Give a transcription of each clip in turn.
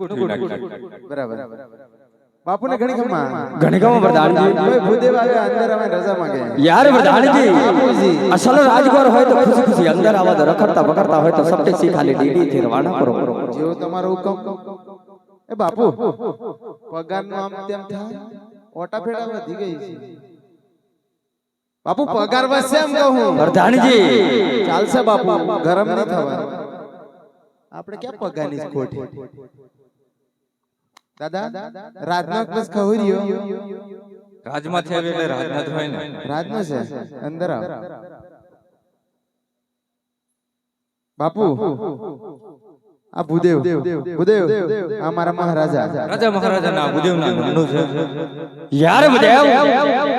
બરાબર. બાપુને ઘણી ખમા ઘણી ગમો પ્રધાનજી ભાઈ ભૂદેવ આવ્યા અંદર અમે રજા માંગે. યાર પ્રધાનજી અસલ રાજગોર હોય તો ખુશી ખુશી અંદર આવા રખડતા બકડતા હોય તો સપટી સી ખાલી ડીડી થી રવાના કરો. જેવો તમારો હુકમ. એ બાપુ પગારનું આમ તેમ થાય. ઓટા ફેડા વધી ગઈ છે. બાપુ પગાર વધશે એમ કહું. પ્રધાનજી ચાલશે બાપુ ગરમ નહીં થવા આપણે ક્યાં પગારની ખોટી દાદા રાજનાથ બસ ખવર્યો રાજમાં છે એટલે રાજનાથ હોય ને? રાતનો છે? અંદર આવ. બાપુ આ ભૂદેવ ભૂદેવ આ મારા મહારાજા. રાજા મહારાજાના ભૂદેવના નામનું છે. યાર ભૂદેવ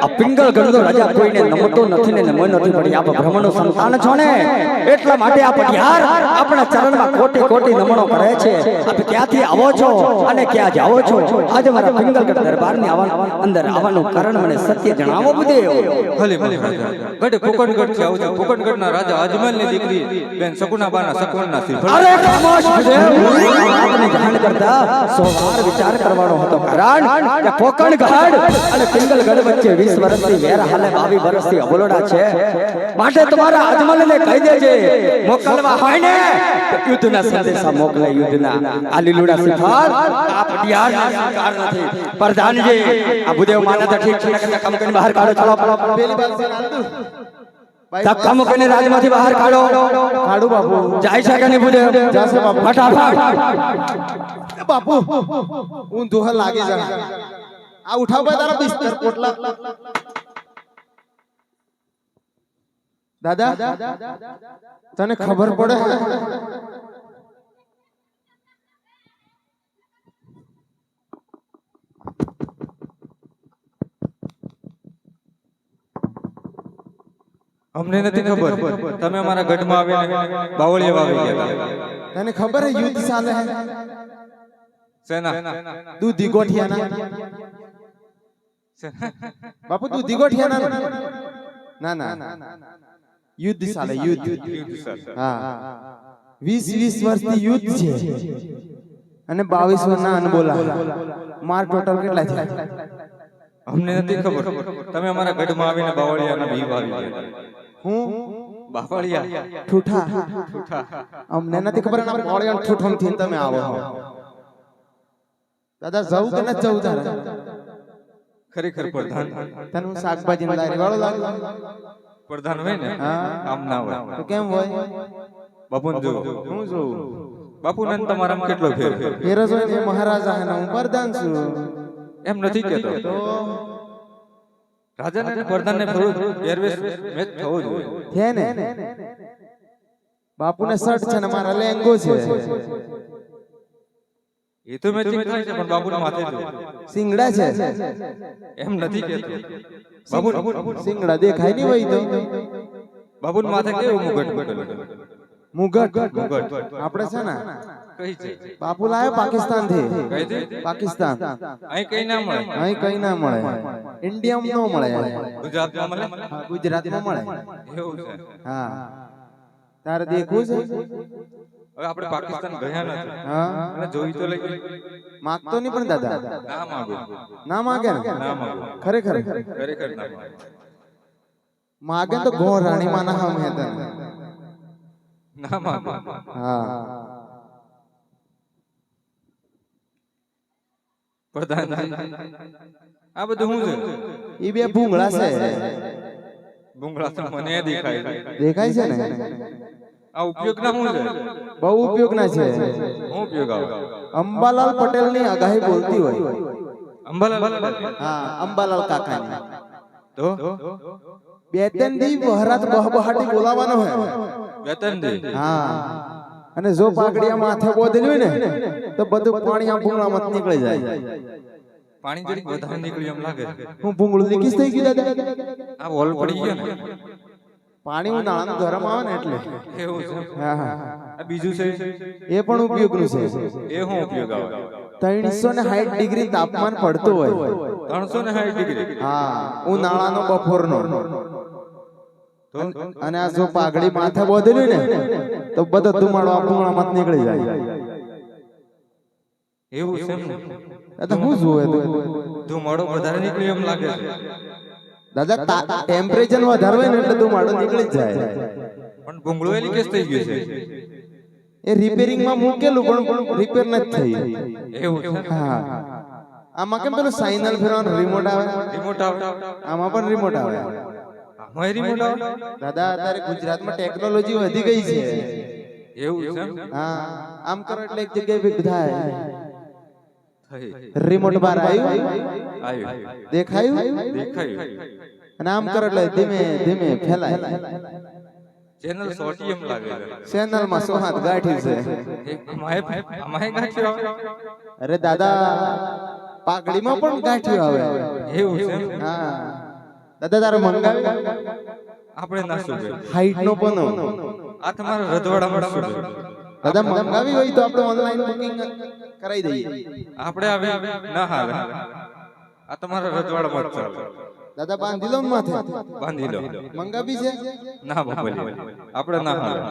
આ પિંગળ ગણનો રાજા કોઈને નમતો નથી ને નમો નથી પણ આપ બ્રહ્મનો સંતાન છો ને. એટલા માટે આપ યાર આપણા ચરણમાં કોટી કોટી નમણો કરે છે. આપ ક્યાંથી આવો છો અને ક્યાં જાઓ છો? આજે મારા પિંગલગઢ દરબારની આવવા અંદર આવવાનું કારણ મને સત્ય જણાવો ભૂદેવ. ભલે મહારાજા ગઢ કોકણગઢથી આવું છું કોકણગઢના રાજા અજમલની દીકરી બેન સકુનાબાના સકવણના શ્રી અરે ખામોશ બદેવ આ જાણ કરતા સો વાર વિચાર કરવાનો હતો. કારણ કે કોકણગઢ અને પિંગલગઢ વચ્ચે 20 વર્ષથી વેર હાલે 22 વર્ષથી અવલોડા છે. માટે તમારા અજમલને કહી દેજે, મોકલવા હોય ને? યુદ્ધના સંદેશા મોકલે યુદ્ધના. આ સિફાર આ પટિયાર સ્વીકાર નથી. પ્રધાનજી, આ માને તો ઠીક છે, નકર કમ કરીને બહાર કાઢો, ચલો. પેલી છે નાનદુ. ધક્કા મૂકીને રાજમાંથી બહાર કાઢો. કાઢો બાપુ. જાય છે કે નહીં ભૂદેવ જાશે બાપુ. ફટાફટ. બાપુ હું દોહ લાગી જા આ ઉઠાવ ભાઈ તારા બિસ્તર પોટલા. દાદા તને ખબર પડે? અમને નથી ખબર. તમે અમારા ગઢમાં આવીને બાવળિયા વાવી ગયા તને ખબર હે યુદ્ધ ચાલે હે? સેના. દૂધી ગોઠિયાના બાપુ દૂધી ગોઠિયાના ના? ના યુદ્ધ ચાલે યુદ્ધ હા. વીસ વીસ વર્ષથી યુદ્ધ છે. અને બાવીસ વર્ષના અનબોલા. માર ટોટલ કેટલા છે અમને નથી ખબર. તમે અમારા ગઢમાં આવીને બાવળિયાના બી આવી ગયા. હું બાવળિયા ઠૂઠા. અમને નથી ખબર એના મોળિયા ઠૂઠમથી તમે આવો. દાદા જવું કે ન જવું તારે. ખરેખર પ્રધાન. તને હું શાકભાજી લારી વાળો લાગુ. પ્રધાન હોય ને હા. આમ ના હોય. તો કેમ હોય? બાપુ જો હું જોઉં. બાપુ ને તમારા કેટલો ફેર. ફેર ફેર મહારાજા હે ને હું પ્રધાન છું. એમ નથી કેતો તો રાજાને અને પ્રધાનને થોડું પહેરવેશ મેચ થવો જોઈએ. છે ને બાપુને શર્ટ છે ને મારા લેંગો છે. એ તો મેચિંગ થાય છે પણ બાપુને માથે જો. સિંગડા છે? એમ નથી કેતો બાપુ સિંગડા દેખાય નહીં હોય તો. બાપુને માથે કેવું મુગટ? મુગટ. મુગટ. આપણે છે ને બાપુ લાયો પાકિસ્તાનથી પાકિસ્તાન. અહીં કઈ ના મળે? અહીં કઈ ના મળે. ઇન્ડિયામાં નો મળે. ગુજરાતમાં મળે? હા, ગુજરાતમાં મળે. એવું છે. હા. તારે દેખવું છે? હવે આપણે પાકિસ્તાન ગયા નથી. હા? અને જોઈ તો લઈ માગતો નહીં પણ દાદા. ના માંગુ. ના માગે ને? ના માંગુ. ખરેખર. ખરેખર ના માંગુ. માગે તો ગો રાણી માના હમ હે તને ના માંગુ. હા. પ્રધાનજી આ બધું શું છે? એ બે ભૂંગળા છે. ભૂંગળા તો મને દેખાય છે. દેખાય છે ને? આ ઉપયોગ ના શું છે? બહુ ઉપયોગના છે. હું ઉપયોગ આવે? અંબાલાલ પટેલની આગાહી બોલતી હોય. અંબાલાલ હા અંબાલાલ કાકાની. તો? બે ત્રણ દી વહરાત બહબહાટી બોલાવાનો હોય ત્રણ દી? હા. અને જો પાઘડિયા માથે બોધેલી હોય ને તો બધું પાણી આ ભૂંગળામાં નીકળી જાય. પાણી જરીક વધારે નીકળ્યું એમ લાગે હું ભૂંગળું લીકીસ થઈ ગયું દાદા આ વોલ પડી ગયો ને. પાણી ઉનાળાનું ગરમ આવે ને એટલે. એવું છે. હા હા. બીજું છે? એ પણ ઉપયોગનું છે. એ હું ઉપયોગ આવે. ત્રણસો ને સાઈઠ ડિગ્રી તાપમાન પડતું હોય. ત્રણસો ને સાઈઠ ડિગ્રી? હા હું બપોરનો. બફોરનો અને આ જો પાઘડી માથે બોધેલી ને તો બધો ધુમાડો આ ભૂંગળામાં નીકળી જાય. એવું છે એ તો હું જોવે તું. ધુમાડો વધારે નીકળ્યો એમ લાગે છે. દાદા ટેમ્પરેચર વધારે હોય ને એટલે ધુમાડો નીકળી જ જાય. પણ ભૂંગળો એલી કેસ થઈ ગયું છે. એ રિપેરિંગમાં મૂકેલું પણ રિપેર નથી થઈ. એવું હા. આમાં કેમ પેલું સાઇનલ ફેરવાનું રિમોટ આવે? રિમોટ આવે. આમાં પણ રિમોટ આવે. આમાંય રિમોટ દાદા અત્યારે ગુજરાતમાં ટેકનોલોજી વધી ગઈ છે. એવું છે હા આમ કરો એટલે એક જગ્યાએ ભેગું થાય. રિમોટ બાર આવ્યું? આવ્યું. દેખાયું? દેખાયું. અને આમ કરો એટલે ધીમે ધીમે ફેલાય. ચેનલ સોટી એમ લાગે. ચેનલમાં સોહાત હાથ છે. અમાય ગાંઠ્યો આવે? અરે દાદા પાકડીમાં પણ ગાંઠ્યું આવે. એવું હા. દાદા તારે મંગાવી આપણે ના સુગે હાઈટ નો પણ આ તમારા રજવાડામાં સુગે દાદા મંગાવી હોય તો આપણે ઓનલાઈન બુકિંગ કરાવી દઈએ. આપણે આવે ના હાલે. આ તમારા રજવાડામાં જ ચાલે. દાદા બાંધી લો માથે. બાંધી લો. મંગાવી છે? ના બાપલી આપણે ના હાલે.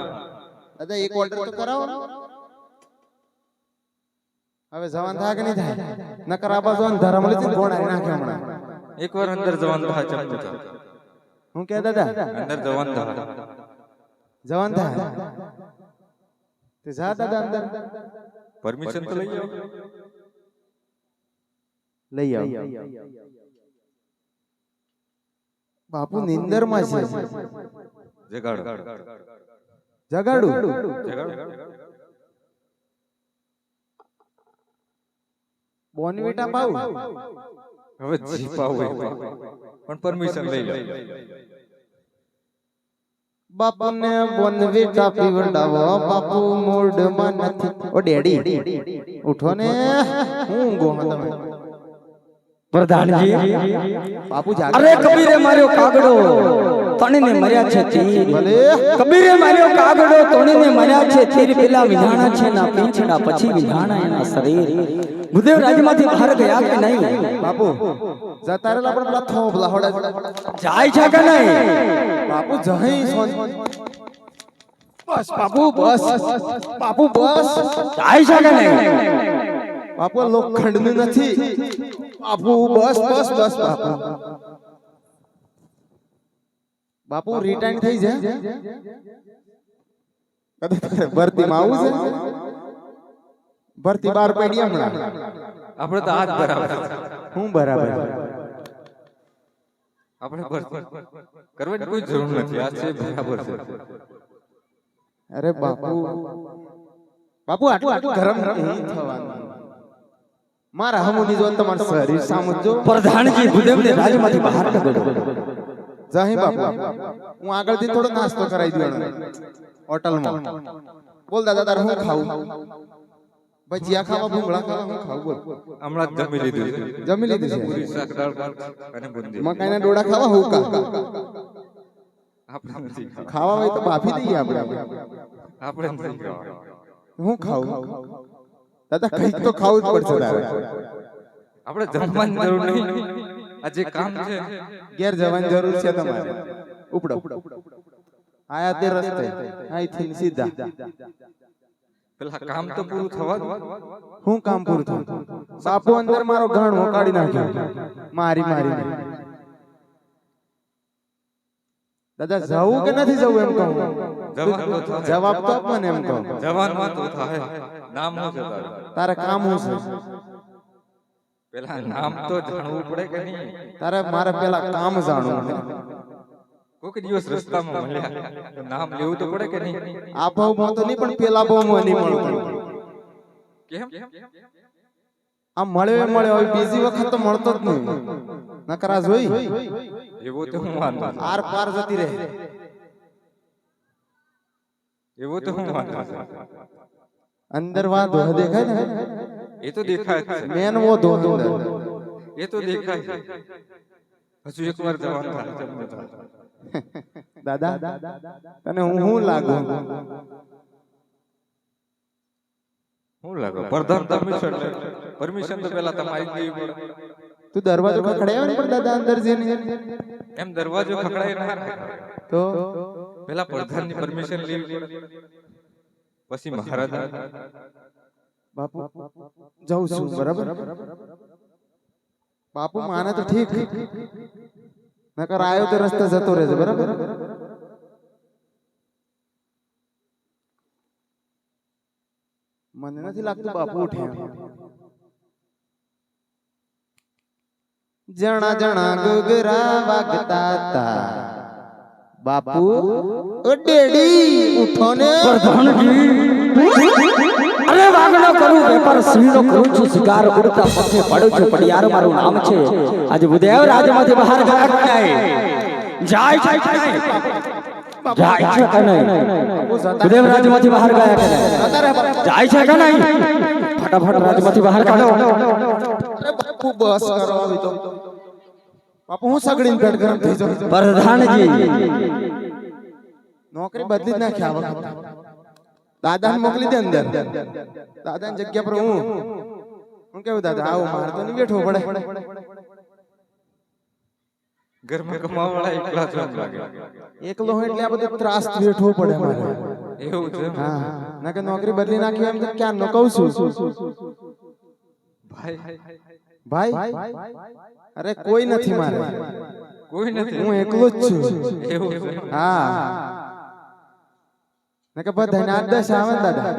દાદા એક ઓર્ડર તો કરાવો. હવે જવાન થાય કે નહીં થાય? નકર આ બાજુ ધરમલી થી ને નાખે હમણાં. એકવાર અંદર જવાન થા ચંપુ થા. હું કે દાદા? અંદર જવાન થા. જવાન થા? તે જા દાદા અંદર. પરમિશન તો લઈ આવો. લઈ આવ. બાપુ નિંદરમાં છે. જગાડો. જગાડું. બોનવીટા પાઉં હવે જી પાવું એ પાવું. પણ પરમિશન લઈ લો. બાપુને બોનવીટા પીવડાવો બાપુ મૂડમાં નથી. ઓ ડેડી ઉઠો ને. હું ઊંઘો તમે. પ્રધાનજી. બાપુ જાગે. અરે કબીરે માર્યો કાગડો. તણીને મર્યા છે તીર. કબીરે માર્યો કાગડો તણીને મર્યા છે તીર. પેલા વિધાણા છે ના પીંછડા પછી વિધાણા એના શરીર. ભૂદેવ રાજમાંથી બહાર ગયા કે નહીં? બાપુ જતારેલા પણ પેલા હોડા. જાય છે કે નહીં? બાપુ જહી બસ બાપુ બસ. બાપુ બસ. જાય છે કે નહીં? બાપુ લોખંડ નથી. બાપુ બસ બસ બસ બાપુ. બાપુ રિટાયર થઈ જાય ભરતીમાં આવું છે? ભરતી બાર પડી હમણાં. આપણે તો આજ બરાબર. હું બરાબર? આપણે કરવાની કોઈ જરૂર નથી. આ છે બરાબર છે. અરે બાપુ. બાપુ. આટલું આટલું ગરમ નહીં થવાનું? મારા હમુની જો તમારું શરીર સામું જો. પ્રધાનજી ભૂદેવને રાજમાંથી બહાર કઢો. જહી બાપા. હું આગળથી થોડો નાસ્તો કરાવી દઉં હોટલમાં. બોલ દાદા તારે હું ખાવું? ભજીયા ખાવા ભૂંગળા ખાવા હું ખાવું બોલ. હમણાં જમી લીધું. જમી લીધું છે? પૂરી શાક દાળ અને બુંદી મકાઈના ડોડા ખાવા હું કા? ખાવા. ખાવા હોય તો બાફી દઈએ આપણે. આપણે. હું ખાવું? દાદા કંઈક તો ખાવું જ પડશે આપણે જમવાની જરૂર નહીં આ જે કામ છે. ઘેર જવાની જરૂર છે તમારે. ઉપડો. આયા તે રસ્તે. અહીંથી સીધા. પેલા કામ તો પૂરું થવા દો. હું કામ પૂરું થયું સાપો અંદર મારો ઘણ હોકાડી નાખ્યો. મારી મારી દાદા જવું કે નથી જવું એમ કહું? જવાનું જવાબ તો આપ મને એમ કહું. માં તો થાય. નામ તારે કામ શું છે? પેલા નામ તો જાણવું પડે કે નહીં? તારે મારે પેલા કામ જાણવું છે. કોઈક દિવસ રસ્તામાં મળ્યા. નામ લેવું તો પડે કે નહીં? આ ભાવમાં તો નહીં પણ પેલા ભાવમાં નહીં મળવું કેમ? આ મળ્યો મળ્યો હવે બીજી વખત તો મળતો જ નહીં. નકરા જોઈ. એવો તો હું માનતો આર પાર જતી રહે. એવો તો હું માનતો. અંદર વાંધો દેખાય ને? એ તો દેખાય છે. મેન વો ધો અંદર. એ તો દેખાય છે. હજુ એક વાર જવાનું. દાદા તને હું હું લાગુ? શું લાગે? પ્રધાન પરમિશન પરમિશન તો પેલા તમારી દેવી પડે. તું દરવાજો ખખડાયો ને પણ દાદા અંદર જઈને? એમ દરવાજો ખખડાય ના તો? પેલા પ્રધાનની પરમિશન લેવી પડે. પછી મહારાજ. બાપુ જઉં છું બરાબર? બાપુ માને તો ઠીક. નકર આવ્યો તો રસ્તે જતો રહેશે બરાબર? મને નથી લાગતું બાપુ ઉઠ્યા. જણા જણા ગુગરા વાગતા તા બાપુ ડેડી ઉઠો ને વાગણો કરું વેપાર સિંહનો કરું છું શિકાર ઉડતા પથે પડું છું પડિયાર મારું નામ છે. આજે બુદેવ રાજમાંથી બહાર ગયા કે નહીં? જાય છે કે નહીં? જાય છે કે નહીં? બુદેવ રાજમાંથી બહાર ગયા કે નહીં? જતા રહે બાપુ. જાય છે કે નહીં? ફટાફટ રાજમાંથી બહાર કાઢો. અરે બાપુ બસ કરો આવી તો બાપુ હું સગડીને પેટ ગરમ થઈ જાઉં. પ્રધાનજી. નોકરી બદલી જ નાખી આ વખત. દાદાને મોકલી દે અંદર. દાદાની જગ્યા પર હું. હું કેવું દાદા? આવું મારે તો નહીં બેઠો પડે. ઘરમાં કમાવાળા એકલા જ લાગે. એકલો હોય એટલે આ બધો ત્રાસ બેઠવો પડે મારે. એવું છે હા. ના કે નોકરી બદલી નાખી એમ તો ક્યાં નો કહું છું. ભાઈ. ભાઈ? અરે કોઈ નથી મારે. કોઈ નથી. હું એકલો જ છું. એવું હા. કે દસ આવે ને દાદા.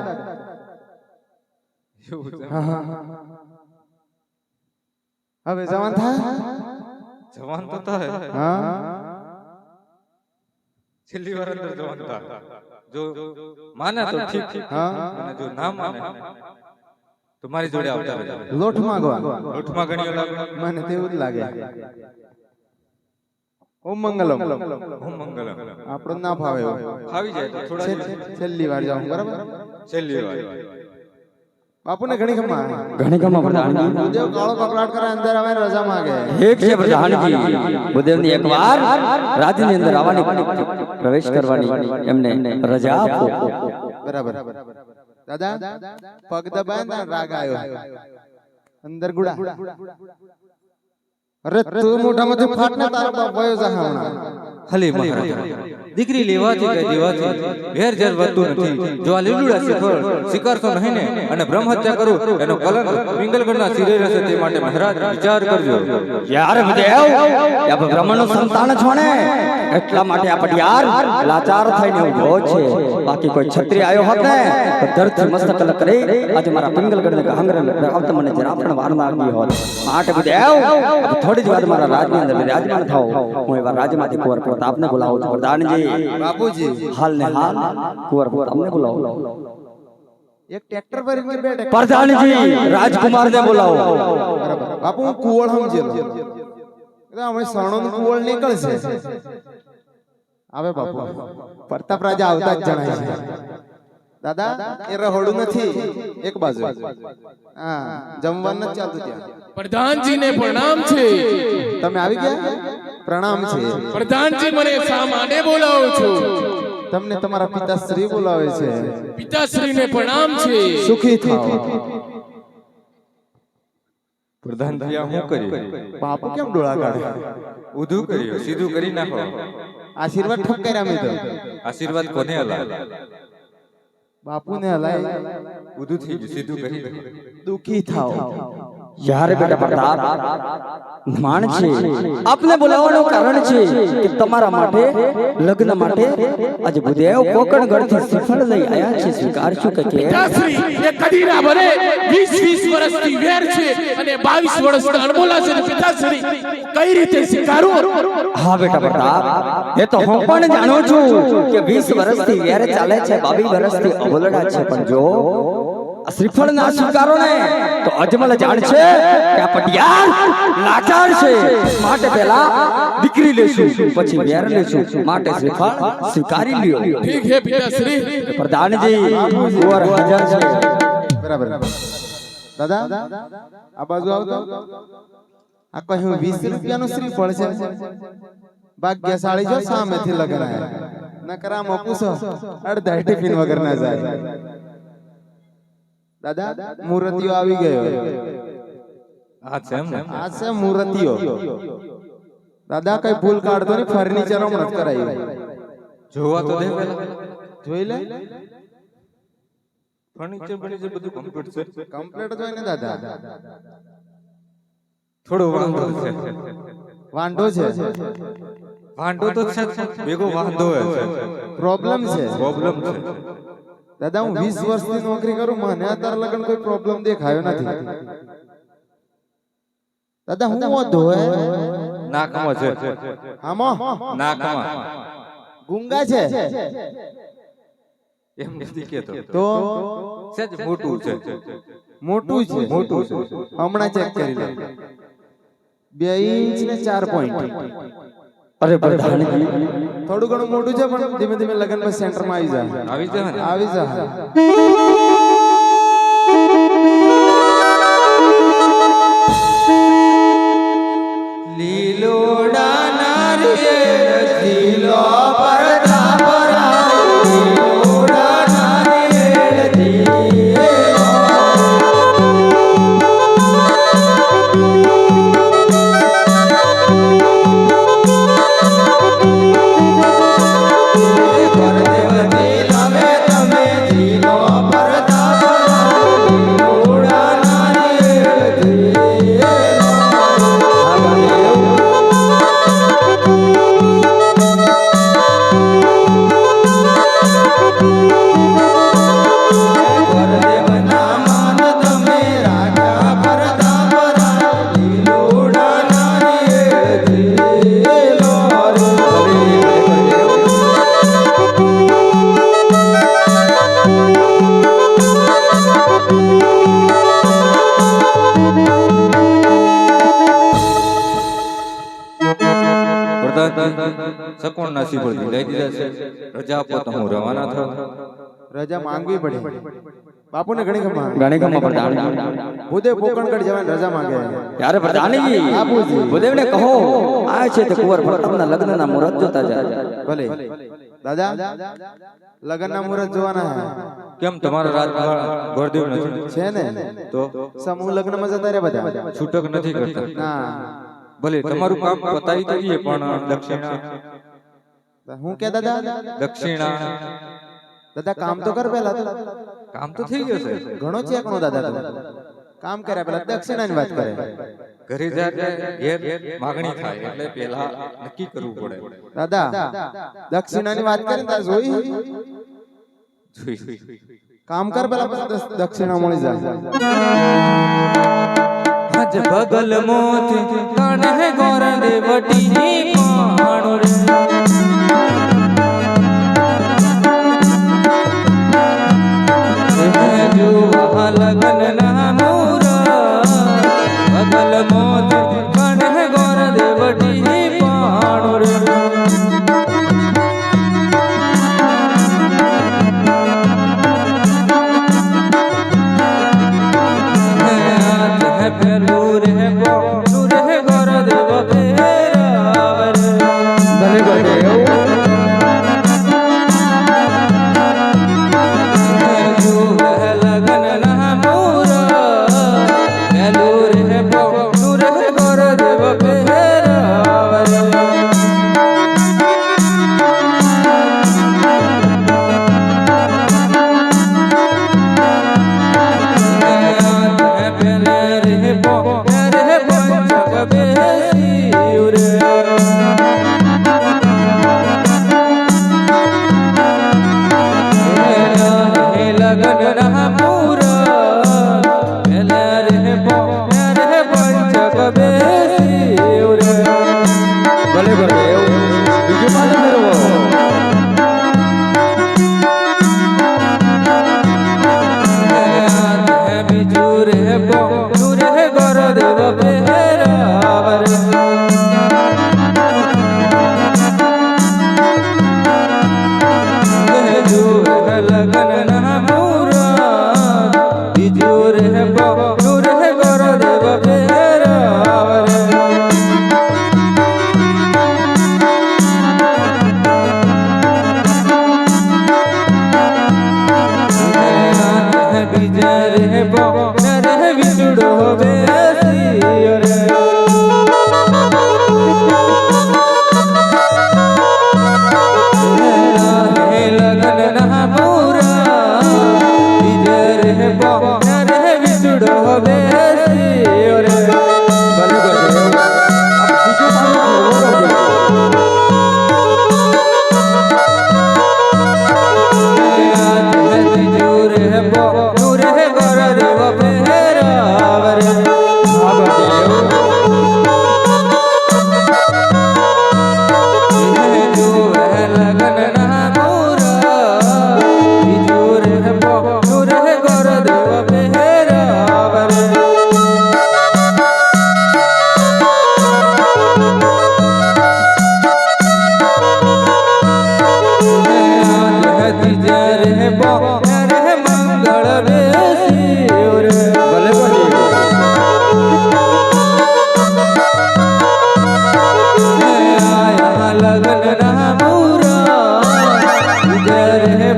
હવે જવાન થાય જવાન તો થાય હા છેલ્લી વાર અંદર જવાન થાય જો માને તો ઠીક ઠીક હા અને જો ના માને તો મારી જોડે આવતા લોટ માંગવા લોટમાં ઘણી લાગે મને તેવું જ લાગે ઓમ મંગલમ. ઓમ મંગલમ. આપણો ના ભાવે. આવી જાય તો થોડા છેલ્લી- વાર જાઉં બરાબર? છેલ્લી વાર. બાપુને ઘણી ગમા ઘણી ગમા પ્રધાનજી બુદેવ કાળો કકડાટ કરે અંદર આવે રજા માંગે. એક છે પ્રધાનજી. બુદેવની એકવાર રાજની અંદર આવવાની પ્રવેશ કરવાની એમને રજા આપો. બરાબર. દાદા પગ દબાય ને રાગ આવ્યો અંદર ગુડા. અરે તું મોઢામાંથી ફાટ ને તારો બાપ વયો જા હમણાં હલી મહારાજ. દીકરી લેવાથી કે દેવાથી વેર ઝેર વધતું નથી. જો આ લીલુડા શિખર શિકારશો નહીં ને અને બ્રહ્મ હત્યા કરું એનો કલંક પિંગલગઢના શિરે રહેશે તે માટે મહારાજ વિચાર કરજો. યાર બુદેવ આ બ્રહ્મનું સંતાન છો ને? એટલા માટે આ યાર લાચાર થઈને ઊભો છે. બાકી કોઈ છત્રી આવ્યો હોત ને તો ધરતી મસ્તક અલગ કરી આજે મારા પિંગલગઢને ઘાંગરે આવતા મને જરા પણ વાર લાગી હોત. માટે હવે થોડી જ વાર મારા રાજની અંદર રાજમાન થાવ હું એવા રાજમાંથી કુંવર પ્રતાપને બોલાવો છો. પ્રધાનજી બાપુજી હાલ ને હાલ. કુંવર પ્રતાપને બોલાવો. એક ટ્રેક્ટર પર એમને બે ટ્રેક્ટર પ્રધાનજી રાજકુમારને બોલાવો. બાપુ હું કુવળ સમજેલો એટલે હમણાં સણો નું કુવળ નીકળશે. આવે બાપુ. પ્રતાપ રાજા આવતા જ જણાય છે. દાદા એ રહોડું નથી. એક બાજુ. હા જમવાનું નથી ચાલતું ત્યાં. પ્રધાનજીને પ્રણામ છે. તમે આવી ગયા? પ્રણામ છે. પ્રધાનજી મને શા માટે બોલાવો છો. તમને તમારા પિતાશ્રી બોલાવે છે. પિતાશ્રીને પ્રણામ છે. સુખી થાઓ. પ્રધાનજી આ હું કર્યું બાપુ કેમ ડોળા કાઢે? ઉધું કર્યું સીધું કરી નાખો. આશીર્વાદ ઠપકાર્યા મેં તો. આશીર્વાદ કોને હલાય બાપુને હલાય ઉધું થઈ ગયું સીધું કરી નાખો. દુખી થાઓ. યારે બેટા પ્રતાપ માણ છે આપને બોલાવવાનું કારણ છે કે તમારા માટે લગ્ન માટે આજે ભૂદેવ કોકણગઢથી સફળ લઈ આયા છે સ્વીકારશો કે કેમ? પિતાશ્રી એ કદી ભરે 20 20 વર્ષથી વેર છે અને 22 વર્ષના અણમોલા છે પિતાશ્રી કઈ રીતે સ્વીકારું હા બેટા પ્રતાપ એ તો હું પણ જાણું છું કે 20 વર્ષથી વેર ચાલે છે 22 વર્ષથી અવલડા છે પણ જો શ્રીફળ ના સ્વીકારો ને તો અજમલ જાણશે કે આ પટિયાર લાચાર છે. માટે પહેલા દીકરી લેશું પછી વેર લેશું. માટે શ્રીફળ સ્વીકારી લ્યો. ઠીક હે પિતાશ્રી પ્રધાનજી ઓર હાજર છે. બરાબર. દાદા આ બાજુ આવતો? આ કહ્યું વીસ રૂપિયાનું શ્રીફળ છે. ભાગ્યશાળી જો સામેથી લગ્ન નકરામાં પૂછો અડધા ટિફિન વગર ના જાય. દાદા મૂર્તિઓ આવી ગયો. આ છે એમ ને? છે મૂર્તિઓ. દાદા કઈ ભૂલ કાઢતો નહીં ફર્નિચર હમણાં કરાયું જોવા તો દે જોઈ લે. ફર્નિચર ફર્નિચર બધું કમ્પ્લીટ છે. કમ્પ્લીટ જ હોય ને દાદા? થોડો વાંધો છે. વાંધો છે? વાંધો તો છે ભેગો વાંધો છે. પ્રોબ્લેમ છે. પ્રોબ્લેમ છે. દાદા હું વીસ વર્ષની નોકરી કરું મને અત્યારે લગન કોઈ પ્રોબ્લેમ દેખાયો નથી. દાદા હું વાંધો હે? નાકમાં છે. આમાં? નાકમાં. ગુંગા છે? એમ નથી કેતો. તો? સેજ મોટું છે. મોટું છે. મોટું છે. હમણાં ચેક કરી લે. બે ઇંચ ને ચાર પોઈન્ટ અરે પ્રધાન થોડું ઘણું મોટું છે પણ ધીમે ધીમે લગન સેન્ટરમાં આવી જાય આવી જાય આવી જાય રજા આપો તો હું રવાના થયો. રજા માંગવી પડી. બાપુને ઘણી ગમા ગણે ગમે પ્રધાનજી ભૂદેવ પોકણગઢ જવાની રજા માંગે. ત્યારે પ્રધાનજી બાપુજી. ભૂદેવને કહો આ છે તે કુંવર પ્રતાપના લગ્નના મુહૂર્ત જોતા જાય. ભલે. દાદા લગ્નના મુહૂર્ત જોવાના કેમ તમારો રાત ગોરદેવ નથી? છે ને? તો? સમૂહ લગ્નમાં જતા રહે બધા. છૂટક નથી કરતા. ના. ભલે તમારું કામ પતાવી દઈએ પણ દક્ષિણા હું કે દાદા? દક્ષિણા. દાદા કામ તો કર પેલા કામ તો થઈ ગયું છે. ઘણો ચેક નો દાદા તો. કામ કરે પેલા દક્ષિણાની વાત કરે. ઘરે જાય ઘેર માગણી થાય એટલે પેલા નક્કી કરવું પડે. દાદા દક્ષિણાની વાત કરી તાર જોઈ જોઈ. કામ કર પેલા દક્ષિણા મળી જાય. આજ બગલ મોત કણ હે ગોર દેવટી પાણો રે. જુવા લગન ના મૂરત બગલ મોતી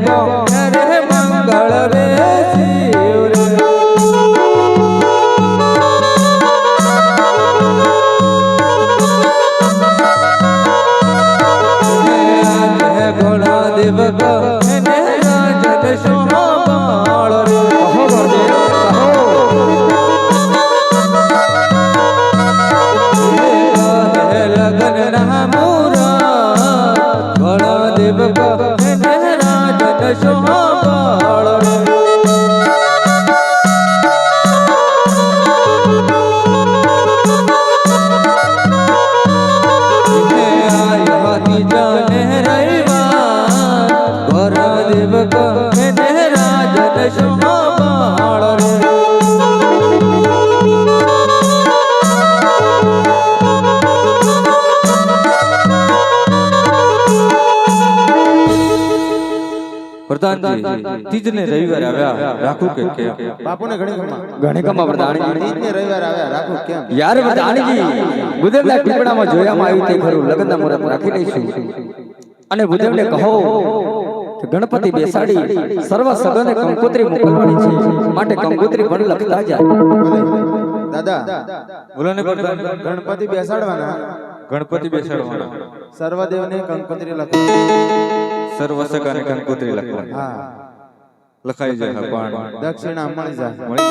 六 সোহা પ્રધાનજી તીજને રવિવારે આવ્યા. રાખું કે કેમ? બાપુને ઘણી ગમા ઘણી કમા પ્રધાનજી તીજને રવિવારે આવ્યા. રાખું કેમ? યાર પ્રધાનજી બુદેવના પીપળામાં જોયામાં આવ્યું તે ખરું. લગ્નના મુહૂર્ત રાખી લઈશું અને બુદેવને કહો ગણપતિ બેસાડી સર્વ સગને કંકોત્રી મોકલવાની છે. માટે કંકોત્રી પણ લખતા જાય. દાદા. બોલો ને ગણપતિ બેસાડવાના. ગણપતિ બેસાડવાના. સર્વદેવને કંકોત્રી લખો સર્વ સગાને કંકોત્રી લખવાની હા લખાઈ જાય પણ દક્ષિણા મળી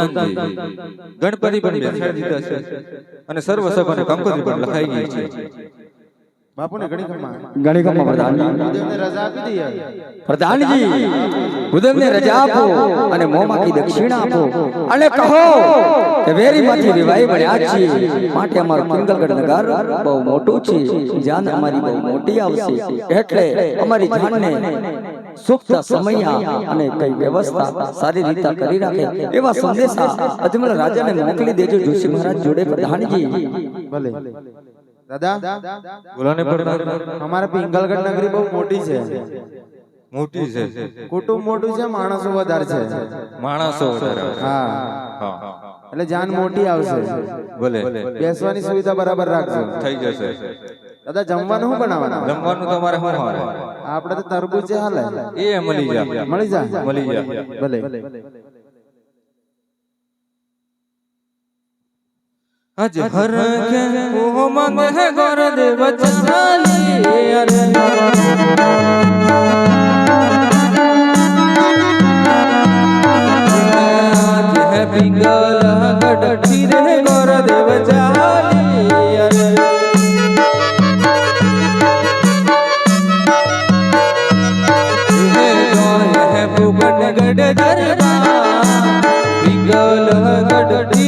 ગણપતિ. પણ બેસાડી દીધા છે. અને સર્વ સભાને કંકોત્રી પણ લખાઈ ગઈ છે. બાપુને ઘણી ગમા પ્રધાનજી. રજા આપી દઈએ. પ્રધાનજી બુદેવને રજા આપો અને મોંમાંથી દક્ષિણા આપો. અને કહો કે વેરીમાંથી વિવાહી બન્યા છીએ. માટે અમારું પિંગલગઢ નગર બહુ મોટું છે. જાન અમારી બહુ મોટી આવશે. એટલે અમારી જાનને સુપ્ત સમય અને કઈ વ્યવસ્થા સારી રીતે કરી રાખે એવા સંદેશા અજમલ રાજાને મોકલી દેજો જોશી મહારાજ જોડે પ્રધાનજી. ભલે. દાદા બોલો ને પ્રધાન પિંગલગઢ નગરી બહુ મોટી છે. મોટી છે. કુટુંબ મોટું છે માણસો વધારે છે. માણસો વધારે હા. હા. એટલે જાન મોટી આવશે. ભલે. બેસવાની સુવિધા બરાબર રાખજો. થઈ જશે. દાદા જમવાનું શું બનાવવાનું? જમવાનું તમારે શું આપણે તો તરબૂચ છે હાલે એ મળી જાય. મળી જાય. મળી જાય. ભલે. અજ હર કે ઓ મંગે ગોર દેવ ચાલી અરે આજ હે પિંગલ ગઢ રે ગોર દેવ ચાલી અરે હે હે ભૂપત ગઢ દરબાર પિંગલ ગઢ